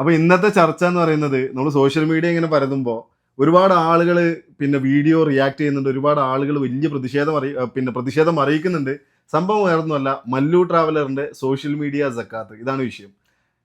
അപ്പൊ ഇന്നത്തെ ചർച്ച എന്ന് പറയുന്നത് നമ്മൾ സോഷ്യൽ മീഡിയ ഇങ്ങനെ പരതുമ്പോൾ ഒരുപാട് ആളുകൾ പിന്നെ വീഡിയോ റിയാക്ട് ചെയ്യുന്നുണ്ട് ഒരുപാട് ആളുകൾ വലിയ പ്രതിഷേധം അറി പിന്നെ പ്രതിഷേധം അറിയിക്കുന്നുണ്ട്. സംഭവം വേറൊന്നുമല്ല മല്ലു ട്രാവലറിന്റെ സോഷ്യൽ മീഡിയ ജക്കാത്ത് ഇതാണ് വിഷയം.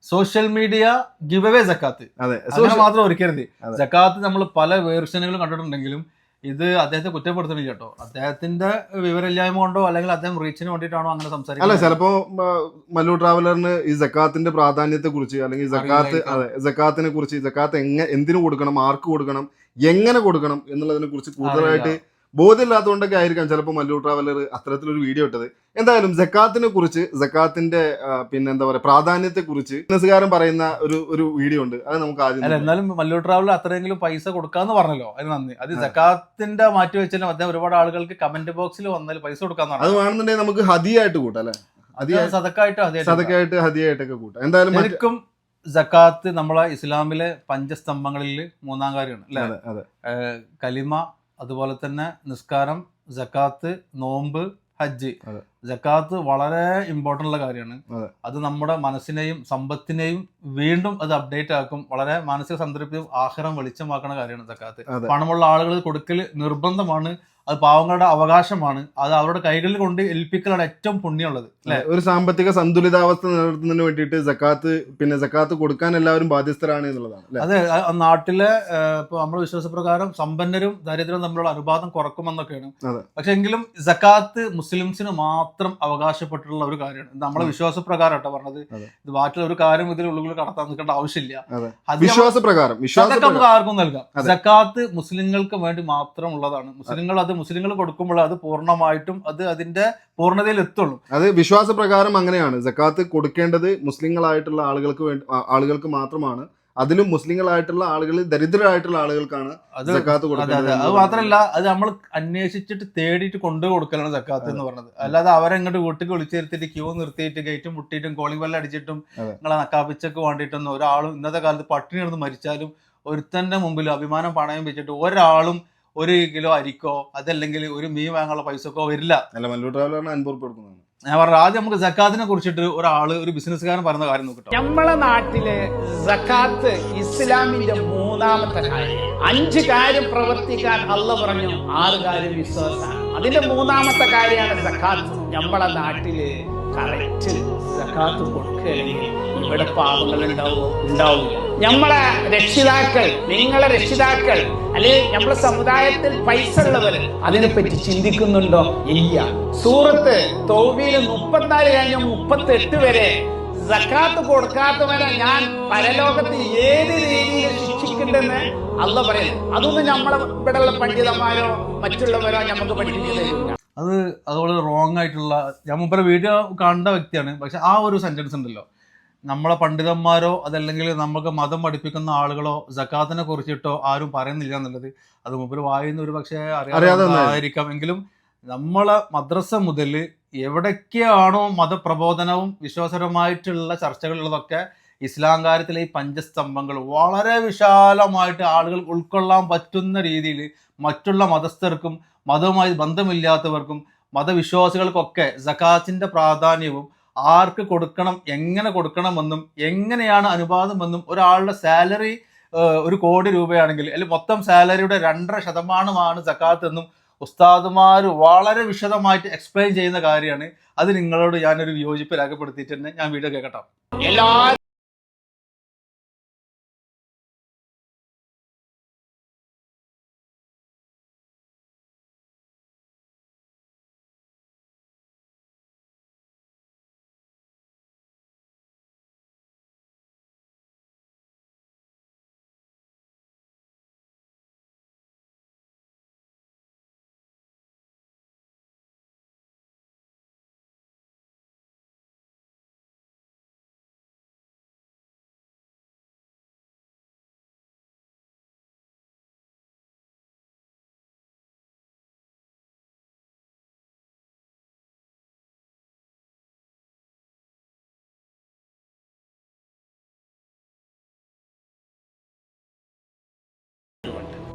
സോഷ്യൽ മീഡിയ ഗിവ് അവേ ജക്കാത്ത് അതെ മാത്രം ഒരിക്കരുത്. ജക്കാത്ത് നമ്മൾ പല വേർഷനുകളും കണ്ടിട്ടുണ്ടെങ്കിലും ഇത് അദ്ദേഹത്തെ കുറ്റപ്പെടുത്തണില്ല കേട്ടോ. അദ്ദേഹത്തിന്റെ വിവരമില്ലായ്മ കൊണ്ടോ അല്ലെങ്കിൽ അദ്ദേഹം റീച്ചിന് വേണ്ടിയിട്ടാണോ അങ്ങനെ അല്ല സംസാരിക്കുന്നത്? ചിലപ്പോ ആ, മല്ലു ട്രാവലറിന് ഈ ജക്കാത്തിന്റെ പ്രാധാന്യത്തെ കുറിച്ച് അല്ലെങ്കിൽ ജക്കാത്ത് അതെ ജക്കാത്തിനെ കുറിച്ച് ജക്കാത്ത് എങ്ങനെ എന്തിനു കൊടുക്കണം ആർക്ക് കൊടുക്കണം എങ്ങനെ കൊടുക്കണം എന്നുള്ളതിനെ കുറിച്ച് കൂടുതലായിട്ട് ബോധ്യമില്ലാത്തതുകൊണ്ടൊക്കെ ആയിരിക്കാം ചിലപ്പോൾ മല്ലു ട്രാവലർ അത്തരത്തിലൊരു വീഡിയോ ഇട്ടത്. എന്തായാലും ജക്കാത്തിനെ കുറിച്ച് ജക്കാത്തിന്റെ പിന്നെ എന്താ പറയുക പ്രാധാന്യത്തെ കുറിച്ച് ബിസിനസ്സുകാരൻ പറയുന്ന ഒരു ഒരു വീഡിയോ ഉണ്ട്. അത് നമുക്ക് ആദ്യം എന്നാലും മല്ലു ട്രാവൽ അത്രയെങ്കിലും പൈസ കൊടുക്കാന്ന് പറഞ്ഞല്ലോ. അതിന് നന്ദി. അത് ജക്കാത്തിന്റെ മാറ്റി വെച്ചാലും അദ്ദേഹം ഒരുപാട് ആളുകൾക്ക് കമന്റ് ബോക്സിൽ വന്നാൽ പൈസ കൊടുക്കാന്ന് പറഞ്ഞു അത് വേണമെന്നുണ്ടെങ്കിൽ നമുക്ക് ഹതിയായിട്ട് കൂട്ടാം അല്ലെ? സതക്കായിട്ട് ഹതിയായിട്ടൊക്കെ കൂട്ടാം. എന്തായാലും എനിക്കും ശരിക്കും ജക്കാത്ത് നമ്മളെ ഇസ്ലാമിലെ പഞ്ചസ്തംഭങ്ങളിൽ മൂന്നാം കാര്യമാണ് അല്ലെ? കലിമ അതുപോലെ തന്നെ നിസ്കാരം ജക്കാത്ത് നോമ്പ് ഹജ്ജ്. ജക്കാത്ത് വളരെ ഇമ്പോർട്ടന്റ് ഉള്ള കാര്യമാണ്. അത്. നമ്മുടെ മനസ്സിനെയും സമ്പത്തിനെയും വീണ്ടും അത് അപ്ഡേറ്റ് ആക്കും. വളരെ മാനസിക സംതൃപ്തിയും ആഹാരം വെളിച്ചമാക്കുന്ന കാര്യമാണ് ജക്കാത്ത്. പണമുള്ള ആളുകൾ കൊടുക്കൽ നിർബന്ധമാണ്. അത് പാവങ്ങളുടെ അവകാശമാണ്. അത് അവരുടെ കൈകളിൽ കൊണ്ട് ഏൽപ്പിക്കലാണ് ഏറ്റവും പുണ്യമുള്ളത് അല്ലെ? ഒരു സാമ്പത്തിക സന്തുലിതാവസ്ഥ നിലനിർത്തുന്നതിന് വേണ്ടിയിട്ട് ജക്കാത്ത് പിന്നെ ജക്കാത്ത് കൊടുക്കാൻ എല്ലാവരും ബാധ്യസ്ഥരാണ് എന്നുള്ളതാണ് അതെ നാട്ടിലെ ഇപ്പൊ നമ്മുടെ വിശ്വാസപ്രകാരം സമ്പന്നരും ദരിദ്രരും തമ്മിലുള്ള അനുപാതം കുറക്കുമെന്നൊക്കെയാണ്. പക്ഷെ എങ്കിലും ജക്കാത്ത് മുസ്ലിംസിന് മാത്രം അവകാശപ്പെട്ടിട്ടുള്ള ഒരു കാര്യമാണ്. നമ്മളെ. വിശ്വാസപ്രകാരം കേട്ടോ പറഞ്ഞത്. ഇത് ബാക്കിയുള്ള ഒരു കാര്യം ഇതിൽ ഉള്ളിൽ കടത്താൻ നിൽക്കേണ്ട ആവശ്യമില്ല. വിശ്വാസപ്രകാരം നമുക്ക് ആർക്കും നൽകാം. ജക്കാത്ത് മുസ്ലിങ്ങൾക്ക് വേണ്ടി മാത്രം ഉള്ളതാണ്. മുസ്ലിങ്ങൾ അത് മുസ്ലിങ്ങൾ കൊടുക്കുമ്പോൾ അത് പൂർണമായിട്ടും അത് അതിന്റെ പൂർണതയിൽ എത്തുള്ളൂ. അത് വിശ്വാസപ്രകാരം അങ്ങനെയാണ്. ജക്കാത്ത് കൊടുക്കേണ്ടത് മുസ്ലിങ്ങളായിട്ടുള്ള ആളുകൾക്ക് വേണ്ടി ആളുകൾക്ക് മാത്രമാണ്. അതിലും മുസ്ലിങ്ങളായിട്ടുള്ള ആളുകൾ ദരിദ്രരായിട്ടുള്ള ആളുകൾക്കാണ് അത് ജക്കാത്ത് കൊടുക്കുന്നത് അത്. മാത്രമല്ല അത് നമ്മൾ അന്വേഷിച്ചിട്ട് തേടിയിട്ട് കൊണ്ടു കൊടുക്കലാണ് ജക്കാത്ത് എന്ന് പറഞ്ഞത്. അല്ലാതെ അവരെങ്ങോട്ട് വീട്ടിൽ വിളിച്ചിരുത്തിട്ട് ക്യൂ നിർത്തിയിട്ട് ഗേറ്റും മുട്ടിയിട്ടും കോളിംഗ് ബെല്ല് അടിച്ചിട്ടും. നിങ്ങളെ നക്കാപ്പിച്ചൊക്കെ വേണ്ടിയിട്ടൊന്നും ഒരാളും ഇന്നത്തെ കാലത്ത് പട്ടിണി കിടന്ന് മരിച്ചാലും ഒരുത്തന്റെ മുമ്പിൽ അഭിമാനം പണയം വെച്ചിട്ട് ഒരാളും ഒരു കിലോ അരിക്കോ അതല്ലെങ്കിൽ ഒരു മീൻ വാങ്ങാനുള്ള പൈസക്കോ വരില്ല. അല്ല അൻപത് ഞാൻ പറഞ്ഞു ആദ്യം നമുക്ക് ജക്കാത്തിനെ കുറിച്ചിട്ട് ഒരാൾ ഒരു ബിസിനസ്സുകാരൻ പറയുന്ന കാര്യം നോക്കട്ടെ. നമ്മളെ നാട്ടിൽ സക്കാത്ത് ഇസ്ലാമിന്റെ മൂന്നാമത്തെ കാര്യം. അഞ്ച് കാര്യം പ്രവർത്തിക്കാൻ അല്ല പറഞ്ഞു ആറ് കാര്യം വിശ്വാസം അതിന്റെ മൂന്നാമത്തെ കാര്യമാണ് സക്കാത്ത്. നമ്മളെ നാട്ടിൽ സക്കാത്ത് ഇവിടെ പാപങ്ങൾ ഉണ്ടാവുമോ ഉണ്ടാവും. നമ്മളെ രക്ഷിതാക്കൾ നിങ്ങളെ രക്ഷിതാക്കൾ അല്ലെങ്കിൽ നമ്മുടെ സമുദായത്തിൽ പൈസ ഉള്ളവർ അതിനെപ്പറ്റി ചിന്തിക്കുന്നുണ്ടോ? ഇല്ല. സൂറത്ത് തോവിയിൽ മുപ്പത്തിനാല് കഴിഞ്ഞ മുപ്പത്തി എട്ട് വരെ സക്കാത്ത് കൊടുക്കാത്തവരെ ഞാൻ പരലോകത്ത് ഏത് രീതിയിൽ ശിക്ഷിക്കുന്നുണ്ടെന്ന് അല്ല പറയുന്നു. അതൊന്നും നമ്മളെ ഇവിടെയുള്ള പണ്ഡിതന്മാരോ മറ്റുള്ളവരോ നമുക്ക് പഠിപ്പിച്ചു തരില്ല അത് അതുപോലെ റോങ് ആയിട്ടുള്ള ഞാൻ മുമ്പ് വീഡിയോ കണ്ട വ്യക്തിയാണ്. പക്ഷെ ആ ഒരു സെന്റൻസ് ഉണ്ടല്ലോ. നമ്മളെ പണ്ഡിതന്മാരോ അതല്ലെങ്കിൽ നമുക്ക് മതം പഠിപ്പിക്കുന്ന ആളുകളോ ജക്കാത്തിനെ കുറിച്ചിട്ടോ ആരും പറയുന്നില്ല എന്നുള്ളത് അത് മുമ്പിൽ വായുന്ന ഒരു പക്ഷേ അറിയാതെ എങ്കിലും നമ്മളെ മദ്രസ മുതൽ എവിടൊക്കെയാണോ മതപ്രബോധനവും വിശ്വാസപരമായിട്ടുള്ള ചർച്ചകളുള്ളതൊക്കെ ഇസ്ലാം കാര്യത്തിലെ ഈ പഞ്ചസ്തംഭങ്ങൾ വളരെ വിശാലമായിട്ട് ആളുകൾ ഉൾക്കൊള്ളാൻ പറ്റുന്ന രീതിയിൽ മറ്റുള്ള മതസ്ഥർക്കും മതവുമായി ബന്ധമില്ലാത്തവർക്കും മതവിശ്വാസികൾക്കൊക്കെ സക്കാത്തിന്റെ പ്രാധാന്യവും ആർക്ക് കൊടുക്കണം എങ്ങനെ കൊടുക്കണമെന്നും എങ്ങനെയാണ് അനുപാതമെന്നും ഒരാളുടെ സാലറി ഒരു കോടി രൂപയാണെങ്കിൽ അല്ലെങ്കിൽ മൊത്തം സാലറിയുടെ രണ്ടര ശതമാനമാണ് സക്കാത്ത് എന്നും ഉസ്താദുമാർ വളരെ വിശദമായിട്ട് എക്സ്പ്ലെയിൻ ചെയ്യുന്ന കാര്യമാണ്. അത് നിങ്ങളോട് ഞാനൊരു വിയോജിപ്പ് രേഖപ്പെടുത്തിയിട്ട് തന്നെ ഞാൻ വീഡിയോ കേൾക്കട്ടോ.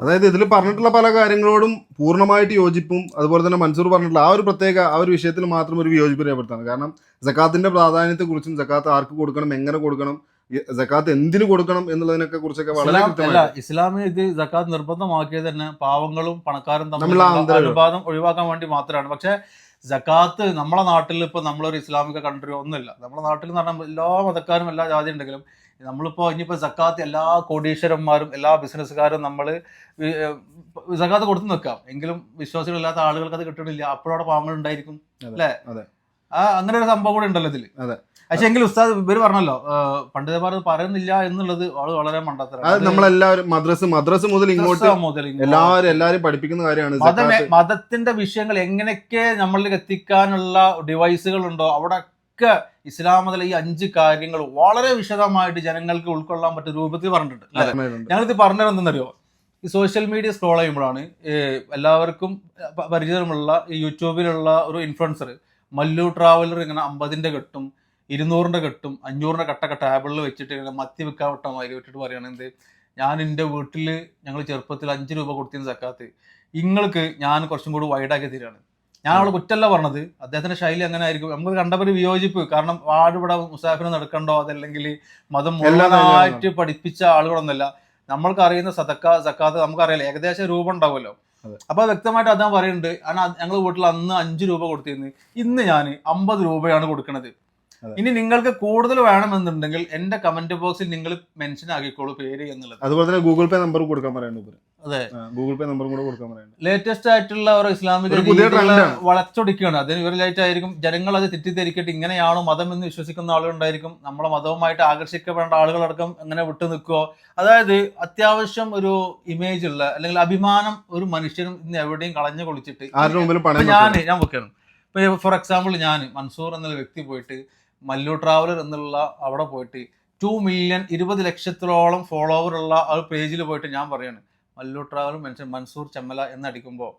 അതായത് ഇതിൽ പറഞ്ഞിട്ടുള്ള പല കാര്യങ്ങളോടും പൂർണമായിട്ട് യോജിപ്പും അതുപോലെ തന്നെ മൻസൂർ പറഞ്ഞിട്ടുള്ള ആ ഒരു പ്രത്യേക ആ ഒരു വിഷയത്തിൽ മാത്രം ഒരു വിയോജിപ്പ് രേഖപ്പെടുത്താണ്. കാരണം ജക്കാത്തിന്റെ പ്രാധാന്യത്തെക്കുറിച്ചും ജക്കാത്ത് ആർക്ക് കൊടുക്കണം എങ്ങനെ കൊടുക്കണം ജക്കാത്ത് എന്തിനു കൊടുക്കണം എന്നുള്ളതിനൊക്കെ കുറിച്ചൊക്കെ വളരെ ഇസ്ലാം ഇസ്ലാമിൽ ഇത് ജക്കാത്ത് നിർബന്ധമാക്കിയത് തന്നെ പാവങ്ങളും പണക്കാരും തമ്മിലുള്ള അനുപാതം ഒഴിവാക്കാൻ വേണ്ടി മാത്രമാണ്. പക്ഷെ ജക്കാത്ത് നമ്മളെ നാട്ടിൽ ഇപ്പൊ നമ്മളൊരു ഇസ്ലാമിക കൺട്രി ഒന്നുമില്ല. നമ്മുടെ നാട്ടിൽ എന്ന് പറഞ്ഞാൽ എല്ലാ മതക്കാരും എല്ലാ ജാതി ഉണ്ടെങ്കിലും നമ്മളിപ്പോ ഇനിയിപ്പോ സക്കാത്ത് എല്ലാ കോടീശ്വരന്മാരും എല്ലാ ബിസിനസ്സുകാരും നമ്മൾ സക്കാത്ത് കൊടുത്തു നിൽക്കാം. എങ്കിലും വിശ്വാസികളില്ലാത്ത ആളുകൾക്ക് അത് കിട്ടണില്ല. അപ്പോഴവിടെ പാവങ്ങൾ ഉണ്ടായിരിക്കും. അല്ലേ. ആ അങ്ങനെ ഒരു സംഭവം കൂടെ ഉണ്ടല്ലോ ഇതിൽ. അതെ. പക്ഷെ എങ്കിലും ഉസ്താദ് ഇവർ പറഞ്ഞല്ലോ പണ്ഡിതന്മാർ പറയുന്നില്ല എന്നുള്ളത് ആൾ വളരെ മണ്ടത്തരം. നമ്മളെല്ലാവരും മദ്രസ് മദ്രസ് മുതൽ ഇങ്ങോട്ട് മുതൽ എല്ലാവരും എല്ലാരും പഠിപ്പിക്കുന്ന കാര്യമാണ് മതത്തിന്റെ വിഷയങ്ങൾ എങ്ങനെയൊക്കെ നമ്മളിലേക്ക് എത്തിക്കാനുള്ള ഡിവൈസുകൾ ഉണ്ടോ അവിടെയൊക്കെ ഇസ്ലാം മതത്തിലെ ഈ അഞ്ച് കാര്യങ്ങൾ വളരെ വിശദമായിട്ട് ജനങ്ങൾക്ക് ഉൾക്കൊള്ളാൻ പറ്റുന്ന രൂപത്തിൽ പറഞ്ഞിട്ടുണ്ട്. ഞങ്ങളിത് പറഞ്ഞത് എന്തെന്നറിയോ? ഈ സോഷ്യൽ മീഡിയ സ്ക്രോൾ ചെയ്യുമ്പോഴാണ് എല്ലാവർക്കും പരിചയമുള്ള പരിചിതമുള്ള ഈ യൂട്യൂബിലുള്ള ഒരു ഇൻഫ്ലുവൻസർ മല്ലു ട്രാവലർ ഇങ്ങനെ അമ്പതിന്റെ കെട്ടും ഇരുന്നൂറിന്റെ കെട്ടും അഞ്ഞൂറിന്റെ കട്ടൊക്കെ ടേബിളിൽ വെച്ചിട്ട് ഇങ്ങനെ മത്തി വെക്കാൻ വിട്ട മാതിരി വെച്ചിട്ട് പറയുകയാണെങ്കിൽ ഞാൻ എന്റെ വീട്ടിൽ ഞങ്ങൾ ചെറുപ്പത്തിൽ അഞ്ച് രൂപ കൊടുത്തിന് സക്കാത്ത്. നിങ്ങൾക്ക് ഞാൻ കുറച്ചും കൂടി വൈഡാക്കി തരികയാണ്. ഞാൻ അവളെ കുറ്റല്ല പറഞ്ഞത്. അദ്ദേഹത്തിന്റെ ശൈലി അങ്ങനെ ആയിരിക്കും. നമുക്ക് കണ്ടപ്പോൾ വിയോജിപ്പ്. കാരണം ആടിവിടെ മുസാഫിന് നടക്കണ്ടോ അതല്ലെങ്കിൽ മതം മുഴുവനായിട്ട് പഠിപ്പിച്ച ആളുകളൊന്നല്ല നമ്മൾക്ക് അറിയുന്ന സതക്ക സക്കാത്ത് നമുക്കറിയാലോ ഏകദേശം രൂപം ഉണ്ടാവുമല്ലോ. അപ്പൊ വ്യക്തമായിട്ട് അദ്ദേഹം പറയുന്നുണ്ട് കാരണം ഞങ്ങൾ വീട്ടിൽ അന്ന് അഞ്ച് രൂപ കൊടുത്തിരുന്നു. ഇന്ന് ഞാൻ അമ്പത് രൂപയാണ് കൊടുക്കുന്നത് ഇനി നിങ്ങൾക്ക് കൂടുതൽ വേണമെന്നുണ്ടെങ്കിൽ എന്റെ കമന്റ് ബോക്സിൽ നിങ്ങൾ മെൻഷൻ ആക്കിക്കോളൂ പേര് എന്നുള്ളത്. അതുപോലെ തന്നെ ഗൂഗിൾ പേ നമ്പർ കൊടുക്കാൻ പറയുന്നുണ്ട് അതെ. ഗൂഗിൾ പേ നമ്പറും കൂടെ കൊടുക്കാൻ ലേറ്റസ്റ്റ് ആയിട്ടുള്ള ഒരു ഇസ്ലാമിക. വളച്ചൊടിക്കുകയാണ്. അതിന് ഇവരിലായിട്ട് ആയിരിക്കും ജനങ്ങൾ അത് തെറ്റിദ്ധരിക്കട്ടെ ഇങ്ങനെയാണോ മതം എന്ന് വിശ്വസിക്കുന്ന ആളുകളുണ്ടായിരിക്കും. നമ്മളെ മതവുമായിട്ട് ആകർഷിക്കപ്പെടേണ്ട ആളുകളടക്കം എങ്ങനെ വിട്ടു നിൽക്കുവോ അതായത് അത്യാവശ്യം ഒരു ഇമേജ് ഉള്ള അല്ലെങ്കിൽ അഭിമാനം ഒരു മനുഷ്യനും ഇന്ന് എവിടെയും കളഞ്ഞു കൊളിച്ചിട്ട് ഞാൻ ഞാൻ വെക്കണം. ഇപ്പൊ ഫോർ എക്സാമ്പിൾ ഞാൻ മൻസൂർ എന്ന വ്യക്തി പോയിട്ട് മല്ലു ട്രാവലർ എന്നുള്ള അവിടെ പോയിട്ട് ടു മില്യൺ ഇരുപത് ലക്ഷത്തിലോളം ഫോളോവർ ഉള്ള ആ പേജിൽ പോയിട്ട് ഞാൻ പറയാണ്. മല്ലു ട്രാവലും മെൻഷൻ മൻസൂർ ചെമ്മല എന്നടിക്കുമ്പോൾ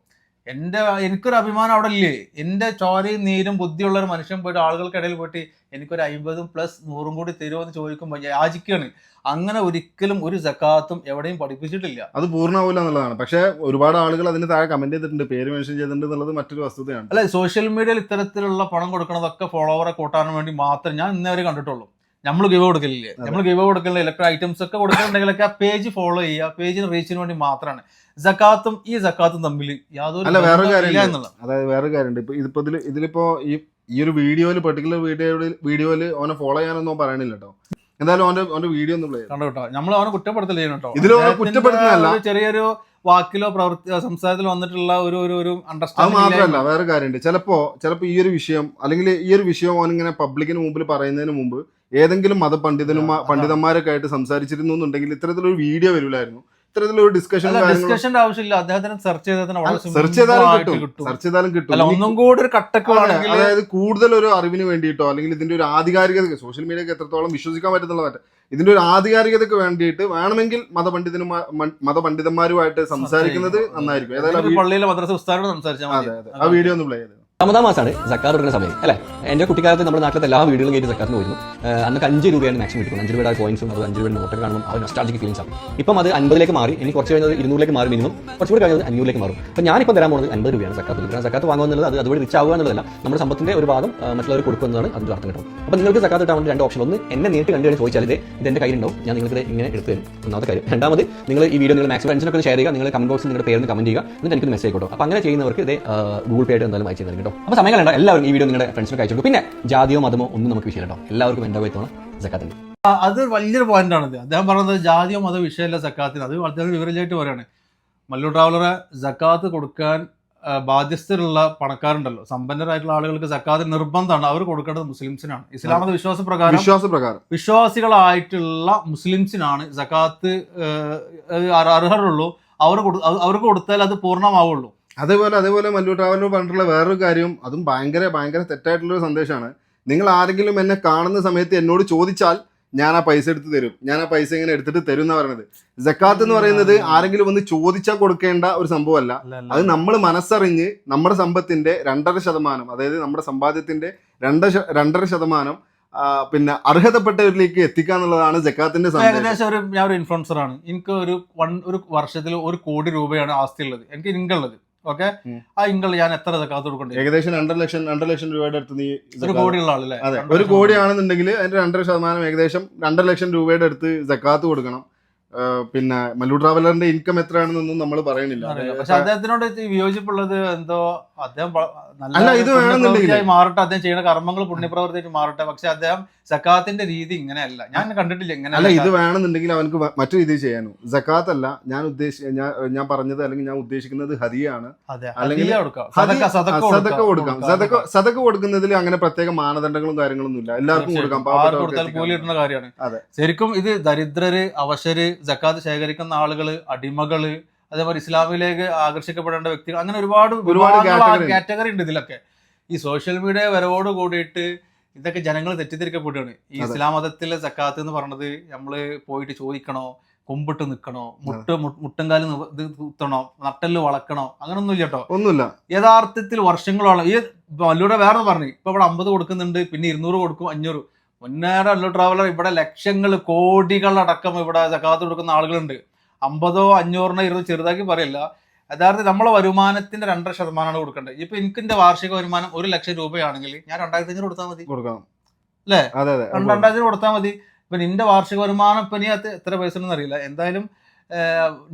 എന്റെ എനിക്കൊരു അഭിമാനം അവിടെ ഇല്ലേ എന്റെ ചോരയും നീരും ബുദ്ധിയുള്ള ഒരു മനുഷ്യൻ പോയിട്ട് ആളുകൾക്കിടയിൽ പോയിട്ട് എനിക്കൊരു അമ്പതും പ്ലസ് നൂറും കൂടി തരുമോ എന്ന് ചോദിക്കുമ്പോൾ യാചിക്കുകയാണ്. അങ്ങനെ ഒരിക്കലും ഒരു സക്കാത്തും എവിടെയും പഠിപ്പിച്ചിട്ടില്ല. അത് പൂർണമാവില്ല എന്നുള്ളതാണ്. പക്ഷെ ഒരുപാട് ആളുകൾ അതിന് താഴെ കമന്റ് ചെയ്തിട്ടുണ്ട്. പേര് മെൻഷൻ ചെയ്തിട്ടുണ്ട് എന്നുള്ളത് മറ്റൊരു വസ്തുതയാണ്. അല്ലെ സോഷ്യൽ മീഡിയയിൽ ഇത്തരത്തിലുള്ള പണം കൊടുക്കണതൊക്കെ ഫോളോവറെ കൂട്ടാൻ വേണ്ടി മാത്രം ഞാൻ ഇന്നേ വരെ കണ്ടിട്ടുള്ളൂ. നമ്മൾ ഗിവ് കൊടുക്കലില്ലേ. നമ്മൾ ഗിവ് കൊടുക്കുന്ന ഇലക്ട്രോ ഐറ്റംസ് ഒക്കെ കൊടുക്കുന്നുണ്ടെങ്കിലൊക്കെ ആ പേജ് ഫോളോ ചെയ്യുക. പേജിന് റീച്ചിന് വേണ്ടി മാത്രമാണ് ജക്കാത്തും ഈ ജക്കാത്തും തമ്മിൽ യാതൊരു അല്ല, കാര്യം എന്നുള്ളത്. അതായത് വേറെ കാര്യമുണ്ട്. ഇപ്പൊ ഇതിപ്പോ ഇതിൽ ഇതിലിപ്പോ ഈ ഈ ഒരു വീഡിയോയിൽ പെർട്ടിക്കുലർ വീഡിയോയിൽ വീഡിയോയിൽ ഓനെ ഫോളോ ചെയ്യാനൊന്നും പറയണില്ല കേട്ടോ എന്തായാലും ഓന്റെ ഓന്റെ വീഡിയോ ഒന്ന് പ്ലേ കണ്ടു കേട്ടോ നമ്മൾ അവനെ കുറ്റപ്പെടുത്തൽ ചെയ്യണം കേട്ടോ ഇതിൽ അവനെ കുറ്റപ്പെടുത്തുന്നതല്ല. ചെറിയൊരു വാക്കിലോ പ്രവൃത്തി സംസാരത്തിൽ വന്നിട്ടുള്ള ഒരു ഒരു ഒരു അത് അണ്ടർസ്റ്റാൻഡിംഗ് മാത്രമല്ല വേറെ കാര്യമുണ്ട്. ചിലപ്പോ ചിലപ്പോ ഈ ഒരു വിഷയം അല്ലെങ്കിൽ ഈ ഒരു വിഷയം ഓൻ ഇങ്ങനെ പബ്ലിക്കിന് മുമ്പിൽ പറയുന്നതിന് മുമ്പ് ഏതെങ്കിലും മതപണ്ഡിതനുമാ അതാണ്. പണ്ഡിതന്മാരൊക്കെ ആയിട്ട് സംസാരിച്ചിരുന്നു എന്നുണ്ടെങ്കിൽ ഇത്തരത്തിലൊരു വീഡിയോ വരില്ലായിരുന്നു. ഇത്തരത്തിലൊരു ഡിസ്കഷൻ ഡിസ്കഷൻ ഡിസ്കഷന്റെ ആവശ്യമില്ല. അദ്ദേഹത്തിന് സെർച്ച് ചെയ്താൽ സെർച്ച് ചെയ്താലും കിട്ടും. സെർച്ച് ചെയ്താലും കിട്ടും. ഒന്നും കൂടി ഒരു കട്ടക്കുകളാണെങ്കിൽ അതായത് കൂടുതൽ ഒരു അറിവിന് വേണ്ടിയിട്ടോ അല്ലെങ്കിൽ ഇതിന്റെ ഒരു ആധികാരികത സോഷ്യൽ മീഡിയക്ക് എത്രത്തോളം വിശ്വസിക്കാൻ പറ്റുന്നുള്ള മറ്റേ. ഇതിന്റെ ഒരു ആധികാരികതയ്ക്ക് വേണ്ടിയിട്ട് വേണമെങ്കിൽ മതപണ്ഡിതനുമാ മതപണ്ഡിതന്മാരുമായിട്ട് സംസാരിക്കുന്നത് നന്നായിരിക്കും. ഏതായാലും പള്ളിയിലെ മദ്രസ ഉസ്താരോട് സംസാരിച്ചാൽ മതി. അതെ അതെ. ആ വീഡിയോ ഒന്ന് പ്ലേ ചെയ്ത്. റമദാൻ മാസമാണ് സക്കാർ കൊടുക്കുന്ന സമയം അല്ലേ? എന്റെ കുട്ടിക്കാലത്ത് നമ്മുടെ നാട്ടിലെ എല്ലാ വീടുകളും കയറ്റി സക്കാറിന് വരുന്നു അന്നൊക്കെ അഞ്ച് രൂപയാണ് മാക്സിമം കിട്ടുന്നത് അഞ്ച് രൂപയുടെ കോയിൻസും അത് അഞ്ച് രൂപയുടെ നോട്ടൊക്കെ കാണുമ്പോൾ ആ നൊസ്റ്റാൾജിക് ഫീലിംഗ്സ് ആണ്. ഇപ്പം അത് അൻപതിലേക്ക് മാറി എനിക്ക് കുറച്ച് കഴിഞ്ഞത് ഇരുന്നൂറിലേക്ക് മാറി മിനിമം കുറച്ചുകൂടി കഴിഞ്ഞാൽ കഴിഞ്ഞത് അഞ്ഞൂറിലേക്ക് മാറും. അപ്പോൾ ഞാനിപ്പോൾ തരാൻ പോകുന്നത് അൻപത് രൂപയാണ് സക്കാത്ത് കാരണം സക്കാത്ത് വാങ്ങുന്നത് അത് അതുവഴി റിച്ച് ആവുക എന്നുള്ളതല്ല. നമ്മുടെ സമ്പത്തിന്റെ ഒരു ഭാഗം മറ്റുള്ളവർ കൊടുക്കുന്നതാണ് അതിന്റെ അർത്ഥം കേട്ടോ. അപ്പോൾ നിങ്ങൾക്ക് സക്കാത്ത് കിട്ടാൻ രണ്ട് ഓപ്ഷൻ ഒന്ന് എന്നെ നേരിട്ട് കണ്ടു കഴിഞ്ഞ് ചോദിച്ചാൽ ഇത് എന്റെ കയ്യിലുണ്ടാവും. ഞാൻ നിങ്ങൾക്ക് ഇങ്ങനെ എടുത്തു തരും. ഒന്നാമത്തെ കാര്യം. രണ്ടാമത് നിങ്ങൾ ഈ വീഡിയോ നിങ്ങൾ മാക്സിമം ഫ്രണ്ട്സിനൊക്കെ ഷെയർ ചെയ്യുക. നിങ്ങൾ കമന്റ് ബോക്സിൽ നിങ്ങളുടെ പേര് കമന്റ് ചെയ്യുക. എന്നിട്ട് എനിക്ക് മെസ്സേജ് കേട്ടോ. അപ്പോൾ അങ്ങനെ ചെയ്യുന്നവർക്ക് ഇത് ഗൂഗിൾ പേ ആയിട്ട് എന്തായാലും അയച്ചു തരും കേട്ടോ. അപ്പോൾ സമയം കണ്ടോ എല്ലാവരും ഈ വീഡിയോ നിങ്ങളുടെ ഫ്രണ്ട്സിനൊക്കെ അയച്ചോളൂ പിന്നെ ജാതിയോ മതമോ ഒന്നും നമുക്ക് വിഷയം കേട്ടോ എല്ലാവർക്കും എന്താ പോയി തോന്നാം സക്കാത്തുണ്ട് അത് വലിയൊരു പോയിന്റ് ആണ് അദ്ദേഹം പറഞ്ഞത് ജാതിയോ മത വിഷയമല്ല സക്കാത്തിന്. അത് വളരെ വിവരമായിട്ട് പറയാണ് മല്ലു ട്രാവലറെ സക്കാത്ത് കൊടുക്കാൻ ബാധ്യസ്ഥരുള്ള പണക്കാരുണ്ടല്ലോ. സമ്പന്നരായിട്ടുള്ള ആളുകൾക്ക് സക്കാത്ത് നിർബന്ധമാണ്. അവർ കൊടുക്കേണ്ടത് മുസ്ലിംസിനാണ്. ഇസ്ലാമത വിശ്വാസ പ്രകാരം വിശ്വാസ പ്രകാരം വിശ്വാസികളായിട്ടുള്ള മുസ്ലിംസിനാണ് സക്കാത്ത് അർഹരുള്ളൂ. അവർ കൊടു- അവർക്ക് കൊടുത്താൽ അത് പൂർണമാവുള്ളൂ. അതേപോലെ അതേപോലെ മല്ലു ട്രാവലർ പറഞ്ഞിട്ടുള്ള വേറൊരു കാര്യം അതും ഭയങ്കര ഭയങ്കര തെറ്റായിട്ടുള്ളൊരു സന്ദേശമാണ്. നിങ്ങൾ ആരെങ്കിലും എന്നെ കാണുന്ന സമയത്ത് എന്നോട് ചോദിച്ചാൽ ഞാൻ ആ പൈസ എടുത്ത് തരും. ഞാൻ ആ പൈസ ഇങ്ങനെ എടുത്തിട്ട് തരും എന്ന് പറയുന്നത് ജക്കാത്ത് എന്ന് പറയുന്നത് ആരെങ്കിലും ഒന്ന് ചോദിച്ചാൽ കൊടുക്കേണ്ട ഒരു സംഭവമല്ല. അത് നമ്മൾ മനസ്സറിഞ്ഞ് നമ്മുടെ സമ്പത്തിന്റെ രണ്ടര ശതമാനം അതായത് നമ്മുടെ സമ്പാദ്യത്തിന്റെ രണ്ട് രണ്ടര ശതമാനം പിന്നെ അർഹതപ്പെട്ടവരിലേക്ക് എത്തിക്കുക എന്നുള്ളതാണ് ജക്കാത്തിന്റെ ഏകദേശം ഒരു ഞാൻ ഒരു ഇൻഫ്ലുവൻസർ ആണ്. എനിക്ക് ഒരു വൺ ഒരു വർഷത്തിൽ ഒരു കോടി രൂപയാണ് ആസ്തി ഉള്ളത്. എനിക്ക് ഇൻകം ഉള്ളത്. ഓക്കെ. ആ ഇങ്ങൾ ഞാൻ എത്ര കാത്തു കൊടുക്കണ്ടേ? ഏകദേശം രണ്ടര ലക്ഷം രണ്ടര ലക്ഷം രൂപയുടെ അടുത്ത് നീ ഒരു കോടിയുള്ള ആളല്ലേ? അതെ ഒരു കോടിയാണെന്നുണ്ടെങ്കിൽ അതിന്റെ രണ്ടര ശതമാനം ഏകദേശം രണ്ടര ലക്ഷം രൂപയുടെ അടുത്ത് ജക്കാത്ത് കൊടുക്കണം. പിന്നെ മല്ലു ട്രാവലറിന്റെ ഇൻകം എത്രയാണെന്നൊന്നും നമ്മൾ പറയുന്നില്ല. പക്ഷെ അദ്ദേഹത്തിനോട് വിയോജിപ്പുള്ളത് എന്തോ അദ്ദേഹം നല്ല അല്ല, ഇത് വേണമെന്നുണ്ടെങ്കിൽ പുണ്യപ്രവൃത്തിയായി മാറട്ടെ അദ്ദേഹം ചെയ്യുന്ന കർമ്മങ്ങൾ പുണ്യപ്രവർത്തിയായിട്ട് മാറട്ടെ. പക്ഷെ അദ്ദേഹം സക്കാത്തിന്റെ രീതി ഇങ്ങനെയല്ല. ഞാൻ കണ്ടിട്ടില്ല ഇങ്ങനെ അല്ല ഇത് വേണമെന്നുണ്ടെങ്കിൽ അവനക്ക് മറ്റു രീതിയിൽ ചെയ്യാനോ. സക്കാത്ത് അല്ല ഞാൻ ഉദ്ദേശിച്ച ഞാൻ പറഞ്ഞത് അല്ലെങ്കിൽ ഞാൻ ഉദ്ദേശിക്കുന്നത് ഹരിയാണ്. അല്ലെങ്കിൽ സദക്ക കൊടുക്കാം. സദക്ക സദക്ക കൊടുക്കുന്നതിൽ അങ്ങനെ പ്രത്യേക മാനദണ്ഡങ്ങളും കാര്യങ്ങളൊന്നും ഇല്ല എല്ലാവർക്കും കൊടുക്കാം. കൂലി. കാര്യമാണ്. ശരിക്കും ഇത് ദരിദ്രര് അവശര് സക്കാത്ത് ശേഖരിക്കുന്ന ആളുകൾ അടിമകൾ അതേപോലെ ഇസ്ലാമിലേക്ക് ആകർഷിക്കപ്പെടേണ്ട വ്യക്തികൾ അങ്ങനെ ഒരുപാട് ഒരുപാട് കാറ്റഗറി ഉണ്ട് ഇതിലൊക്കെ. ഈ സോഷ്യൽ മീഡിയ വരവോട് കൂടിയിട്ട് ഇതൊക്കെ ജനങ്ങൾ തെറ്റിദ്ധരിക്കപ്പെടുകയാണ്. ഈ. ഇസ്ലാം മതത്തിലെ സക്കാത്ത് എന്ന് പറഞ്ഞത് നമ്മൾ പോയിട്ട് ചോദിക്കണോ കൊമ്പിട്ട് നിൽക്കണോ മുട്ട് മുട്ടുംകാൽ ഇത് കുത്തണോ നട്ടൽ വളക്കണോ അങ്ങനൊന്നും ഇല്ല കേട്ടോ ഒന്നുമില്ല. യഥാർത്ഥത്തിൽ വർഷങ്ങളോളം ഈ വല്ലൂടെ വേറെ പറഞ്ഞു. ഇപ്പൊ ഇവിടെ അമ്പത് കൊടുക്കുന്നുണ്ട് പിന്നെ ഇരുന്നൂറ് കൊടുക്കും അഞ്ഞൂറ്. മുന്നേറെ അല്ലു ട്രാവലർ ഇവിടെ ലക്ഷങ്ങൾ കോടികളടക്കം ഇവിടെ സക്കാത്ത് കൊടുക്കുന്ന ആളുകളുണ്ട്. അമ്പതോ അഞ്ഞൂറിനോ ഇരുന്ന് ചെറുതാക്കി പറയല്ല. യഥാർത്ഥത്തിൽ നമ്മളെ വരുമാനത്തിന്റെ രണ്ടര ശതമാനമാണ് കൊടുക്കേണ്ടത്. ഇപ്പൊ എനിക്ക് എന്റെ വാർഷിക വരുമാനം ഒരു ലക്ഷം രൂപയാണെങ്കിൽ ഞാൻ രണ്ടായിരത്തി അഞ്ഞൂറ് കൊടുത്താൽ മതി. കൊടുക്കണം. അല്ലേ? അതെ അതെ. രണ്ട് രണ്ടായിരത്തിന് കൊടുത്താൽ മതി. ഇപ്പൊ നിന്റെ വാർഷിക വരുമാനം ഇപ്പൊ നീ അത് എത്ര പൈസ അറിയില്ല. എന്തായാലും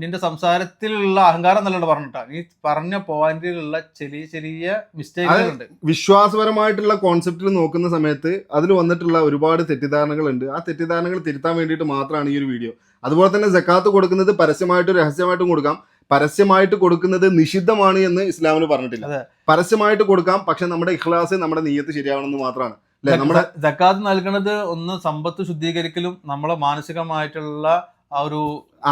നിന്റെ സംസാരത്തിലുള്ള അഹങ്കാരം നല്ലോണം പറഞ്ഞിട്ടാ. നീ പറഞ്ഞ പോയിന്റിലുള്ള ചെറിയ ചെറിയ മിസ്റ്റേക്കുകളുണ്ട്. വിശ്വാസപരമായിട്ടുള്ള കോൺസെപ്റ്റിൽ നോക്കുന്ന സമയത്ത് അതിൽ വന്നിട്ടുള്ള ഒരുപാട് തെറ്റിദ്ധാരണകൾ ഉണ്ട് ആ തെറ്റിദ്ധാരണകൾ തിരുത്താൻ വേണ്ടിയിട്ട് മാത്രമാണ് ഈ ഒരു വീഡിയോ അതുപോലെ തന്നെ ജക്കാത്ത് കൊടുക്കുന്നത് പരസ്യമായിട്ടും രഹസ്യമായിട്ടും കൊടുക്കാം. പരസ്യമായിട്ട് കൊടുക്കുന്നത് നിഷിദ്ധമാണ് എന്ന് ഇസ്ലാമിന് പറഞ്ഞിട്ടില്ല. പരസ്യമായിട്ട് കൊടുക്കാം പക്ഷെ നമ്മുടെ ഇഖ്ലാസ് നമ്മുടെ നീയത്ത് ശരിയാവണമെന്ന് മാത്രമാണ്. നമ്മുടെ ജക്കാത്ത് നൽകുന്നത് ഒന്ന് സമ്പത്ത് ശുദ്ധീകരിക്കലും നമ്മളെ മാനസികമായിട്ടുള്ള ആ ഒരു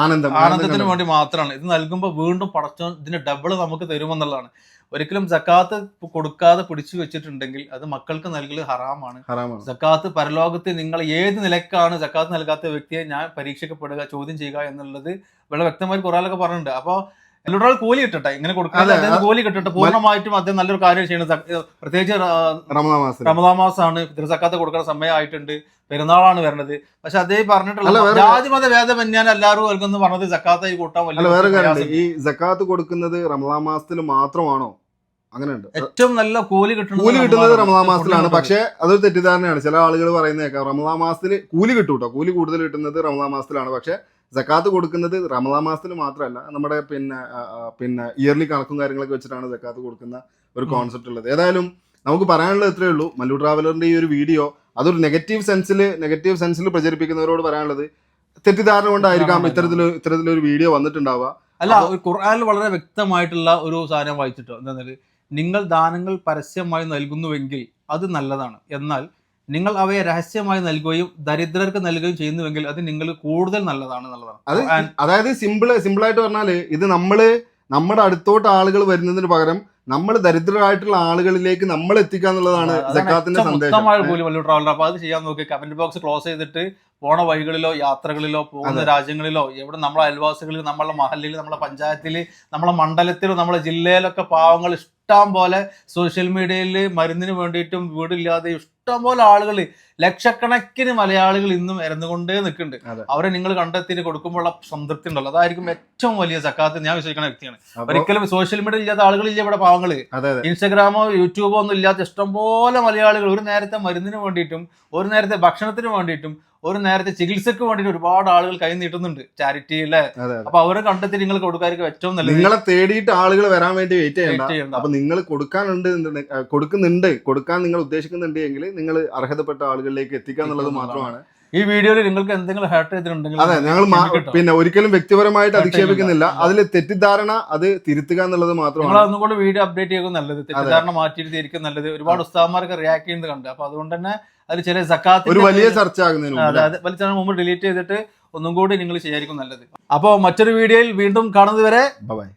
ആനന്ദം ആനന്ദത്തിന് വേണ്ടി മാത്രമാണ്. ഇത് നൽകുമ്പോൾ വീണ്ടും പടച്ചോ ഇതിന് ഡബിൾ നമുക്ക് തരുമെന്നുള്ളതാണ്. ഒരിക്കലും ജക്കാത്ത് കൊടുക്കാതെ പിടിച്ചു വെച്ചിട്ടുണ്ടെങ്കിൽ അത് മക്കൾക്ക് നൽകൽ ഹറാമാണ്. ജക്കാത്ത് പരലോകത്ത് നിങ്ങൾ ഏത് നിലക്കാണ് ജക്കാത്ത് നൽകാത്ത വ്യക്തിയെ ഞാൻ പരീക്ഷിക്കപ്പെടുക ചോദ്യം ചെയ്യുക എന്നുള്ളത് വളരെ വ്യക്തമായി കുറേ പറഞ്ഞിട്ടുണ്ട്. അപ്പോൾ എല്ലാവരും കൂലി കിട്ടട്ടെ ഇങ്ങനെ കൊടുക്കാതെ കൂലി കിട്ടട്ടെ പൂർണമായിട്ടും അദ്ദേഹം നല്ലൊരു കാര്യം ചെയ്യുന്നത്. പ്രത്യേകിച്ച് റമദാ മാസത്തിൽ റമദാൻ മാസമാണ്. തിരുസക്കാത്ത കൊടുക്കുന്ന സമയമായിട്ടുണ്ട്. പെരുന്നാളാണ് വരുന്നത് പക്ഷെ അദ്ദേഹം പറഞ്ഞിട്ടുള്ള വേറെ- ജാതി മത ഭേദമന്യാൻ എല്ലാവരും നൽകുന്നു പറഞ്ഞത് സക്കാത്തായി കൂട്ടാൻ വലിയ വേറെ ഈ സക്കാത്ത് കൊടുക്കുന്നത് റമദാ മാസത്തിൽ മാത്രമാണോ? അങ്ങനെയുണ്ട്. ഏറ്റവും നല്ല കൂലി കിട്ടുന്നത് കൂലി കിട്ടുന്നത് റമദാ മാസത്തിലാണ്. പക്ഷേ പക്ഷെ അതൊരു തെറ്റിദ്ധാരണയാണ്. ചില ആളുകൾ പറയുന്നേക്കാം റമദാ മാസത്തിൽ കൂലി കിട്ടും കേട്ടോ കൂലി കൂടുതൽ കിട്ടുന്നത് റമദാ മാസത്തിലാണ്. പക്ഷെ ജക്കാത്ത് കൊടുക്കുന്നത് റമദാ മാസത്തിൽ മാത്രമല്ല നമ്മുടെ പിന്നെ പിന്നെ ഇയർലി കണക്കും കാര്യങ്ങളൊക്കെ വെച്ചിട്ടാണ് ജക്കാത്ത് കൊടുക്കുന്ന ഒരു കോൺസെപ്റ്റ് ഉള്ളത്. ഏതായാലും നമുക്ക് പറയാനുള്ളത് ഇത്രയേ ഉള്ളൂ. മല്ലു ട്രാവലറിന്റെ ഈ ഒരു വീഡിയോ അതൊരു നെഗറ്റീവ് സെൻസിൽ നെഗറ്റീവ് സെൻസിൽ പ്രചരിപ്പിക്കുന്നവരോട് പറയാനുള്ളത് തെറ്റിദ്ധാരണ കൊണ്ടായിരിക്കാം ഇത്തരത്തിൽ ഇത്തരത്തിലൊരു വീഡിയോ വന്നിട്ടുണ്ടാവുക. അല്ല ഒരു ഖുർആനിൽ വളരെ വ്യക്തമായിട്ടുള്ള ഒരു സാധനം വായിച്ചിട്ടോ? എന്താ നിങ്ങൾ ദാനങ്ങൾ പരസ്യമായി നൽകുന്നുവെങ്കിൽ അത് നല്ലതാണ്. എന്നാൽ നിങ്ങൾ അവയെ രഹസ്യമായി നൽകുകയും ദരിദ്രർക്ക് നൽകുകയും ചെയ്യുന്നുവെങ്കിൽ അത് നിങ്ങൾ കൂടുതൽ നല്ലതാണ് എന്നുള്ളതാണ്. അത് അതായത് സിമ്പിൾ സിമ്പിൾ ആയിട്ട് പറഞ്ഞാൽ ഇത് നമ്മൾ നമ്മുടെ അടുത്തോട്ട് ആളുകൾ വരുന്നതിന് പകരം നമ്മൾ ദരിദ്രരായിട്ടുള്ള ആളുകളിലേക്ക് നമ്മൾ എത്തിക്കുക എന്നുള്ളതാണ് ജക്കാത്തിന്റെ സന്ദേശം. ട്രാവലർ അപ്പൊ അത് ചെയ്യാൻ നോക്കി കമന്റ് ബോക്സ് ക്ലോസ് ചെയ്തിട്ട് പോണ വഴികളിലോ യാത്രകളിലോ പോകുന്ന രാജ്യങ്ങളിലോ എവിടെ നമ്മളെ അയൽവാസികളിൽ നമ്മളെ മഹലിൽ നമ്മളെ പഞ്ചായത്തിൽ നമ്മളെ മണ്ഡലത്തിലോ നമ്മളെ ജില്ലയിലൊക്കെ പാവങ്ങൾ ഇഷ്ടം പോലെ സോഷ്യൽ മീഡിയയിൽ മരുന്നിന് വേണ്ടിയിട്ടും വീടില്ലാതെ ഇഷ്ടം പോലെ ആളുകൾ ലക്ഷക്കണക്കിന് മലയാളികൾ ഇന്നും ഇരന്നുകൊണ്ടേ നിൽക്കുന്നുണ്ട്. അവരെ നിങ്ങൾ കണ്ടെത്തി കൊടുക്കുമ്പോഴുള്ള സംതൃപ്തി ഉണ്ടല്ലോ. അതായിരിക്കും ഏറ്റവും വലിയ സക്കാത്ത് ഞാൻ വിശ്വസിക്കുന്ന വ്യക്തിയാണ്. ഒരിക്കലും സോഷ്യൽ മീഡിയ ഇല്ലാത്ത ആളുകളില്ല ഇവിടെ പാവങ്ങൾ. ഇൻസ്റ്റഗ്രാമോ യൂട്യൂബോ ഒന്നും ഇല്ലാത്ത ഇഷ്ടംപോലെ മലയാളികൾ ഒരു നേരത്തെ മരുന്നിന് വേണ്ടിയിട്ടും ഒരു നേരത്തെ ഭക്ഷണത്തിന് വേണ്ടിയിട്ടും ഒരു നേരത്തെ ചികിത്സക്ക് വേണ്ടിയിട്ട് ഒരുപാട് ആളുകൾ കൈ നീട്ടുന്നുണ്ട്. ചാരിറ്റി അല്ലേ അതെ അതെ. അപ്പൊ അവരെ കണ്ടെത്തി നിങ്ങൾ കൊടുക്കാർക്ക് ഏറ്റവും നല്ലത് നിങ്ങളെ തേടിയിട്ട് ആളുകൾ വരാൻ വേണ്ടി വെയിറ്റ് ചെയ്യണ്ട. അപ്പൊ നിങ്ങൾ കൊടുക്കാനുണ്ട് കൊടുക്കുന്നുണ്ട്. കൊടുക്കാൻ നിങ്ങൾ ഉദ്ദേശിക്കുന്നുണ്ട് എങ്കിൽ നിങ്ങൾ അർഹതപ്പെട്ട ആളുകളിലേക്ക് എത്തിക്കുക എന്നുള്ളത് മാത്രമാണ്. ഈ വീഡിയോയിൽ നിങ്ങൾക്ക് എന്തെങ്കിലും ഹേർട്ട് ചെയ്തിട്ടുണ്ടെങ്കിൽ അതെ ഞങ്ങൾ പിന്നെ ഒരിക്കലും വ്യക്തിപരമായിട്ട് അധിക്ഷേപിക്കുന്നില്ല. അതിൽ തെറ്റിദ്ധാരണ അത് തിരുത്തുക എന്നുള്ളത് മാത്രമാണ്. ഒന്നും കൂടി വീഡിയോ അപ്ഡേറ്റ് ചെയ്യുക നല്ലത്. തെറ്റിദ്ധാരണ മാറ്റിയിട്ട് തിരിക്കും നല്ലത്. ഒരുപാട് ഉസ്താമാരൊക്കെ റിയാക്ട് ചെയ്യുന്നത് കണ്ട്. അപ്പൊ അതുകൊണ്ട് തന്നെ അതിൽ ചെറിയ ഒരു വലിയ ചർച്ച ആകുന്നതിന് വലിയ മുമ്പ് ഡിലീറ്റ് ചെയ്തിട്ട് ഒന്നും കൂടി നിങ്ങൾ ചെയ്യായിരിക്കും നല്ലത്. അപ്പോൾ മറ്റൊരു വീഡിയോയിൽ വീണ്ടും കാണുന്നത് വരെ ബൈ